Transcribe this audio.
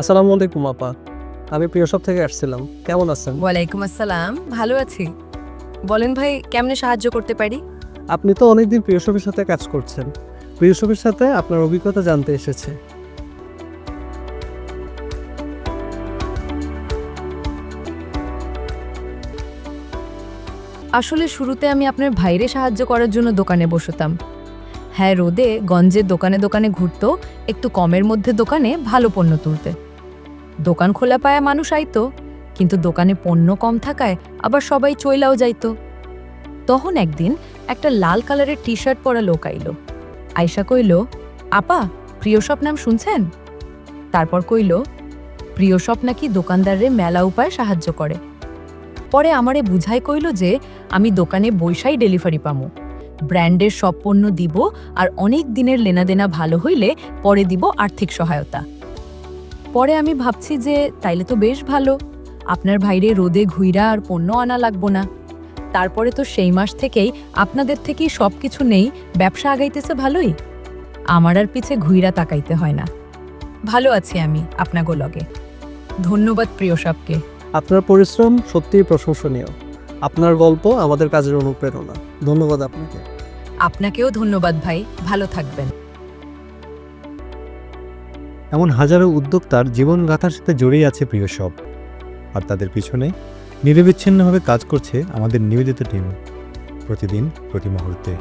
আসসালামু আলাইকুম আপা। আমি প্রিয়সব থেকে আসছিলাম। কেমন আছেন? ওয়ালাইকুম আসসালাম। ভালো আছি। বলেন ভাই কেমনে সাহায্য করতে পারি? আপনি তো অনেকদিন প্রিয়সবের সাথে কাজ করছেন। প্রিয়সবের সাথে আপনার অভিজ্ঞতা জানতে এসেছে। আসলে শুরুতে আমি আপনার ভাইরে সাহায্য করার জন্য দোকানে বসতাম। হ্যাঁ রোদে গঞ্জের দোকানে দোকানে ঘুরতো একটু কমের মধ্যে দোকানে ভালো পণ্য তুলতে। দোকান খোলা পায়া মানুষ আইতো, কিন্তু দোকানে পণ্য কম থাকায় আবার সবাই চইলাও যাইত। তখন একদিন একটা লাল কালারের টি শার্ট পরা লোক আইলো। আয়সা কইল, আপা প্রিয়সব নাম শুনছেন? তারপর কইল প্রিয়সব নাকি দোকানদাররে মেলা উপায় সাহায্য করে। পরে আমারে বুঝাই কইল যে, আমি দোকানে বৈশাই ডেলিভারি পামু। ব্র্যান্ডের সব পণ্য দিব আর অনেক দিনের লেনাদেনা ভালো হইলে পরে দিব আর্থিক সহায়তা। পরে আমি ভাবছি যে তাইলে তো বেশ ভালো। আপনার ভাইরে রোদে ঘুইরা আর পণ্য আনা লাগবো না। তারপরে তো সেই মাস থেকেই আপনাদের থেকেই সব কিছু নেই ব্যবসা আগাইতেছে ভালোই। আমার আর পিছে ঘুইরা তাকাইতে হয় না। ভালো আছি আমি আপনাগো লগে। ধন্যবাদ প্রিয় সবকে আপনার পরিশ্রম সত্যিই প্রশংসনীয়। আপনার গল্প আমাদের কাজের অনুপ্রেরণা। ধন্যবাদ আপনাকে। আপনাকেও ধন্যবাদ ভাই। ভালো থাকবেন। এমন হাজারো উদ্যোক্তার জীবনগাথার সাথে জড়িয়ে আছে প্রিয় সব। আর তাদের পিছনে নিরবিচ্ছিন্নভাবে কাজ করছে আমাদের নিবেদিত টিম। প্রতিদিন, প্রতি মুহূর্তে।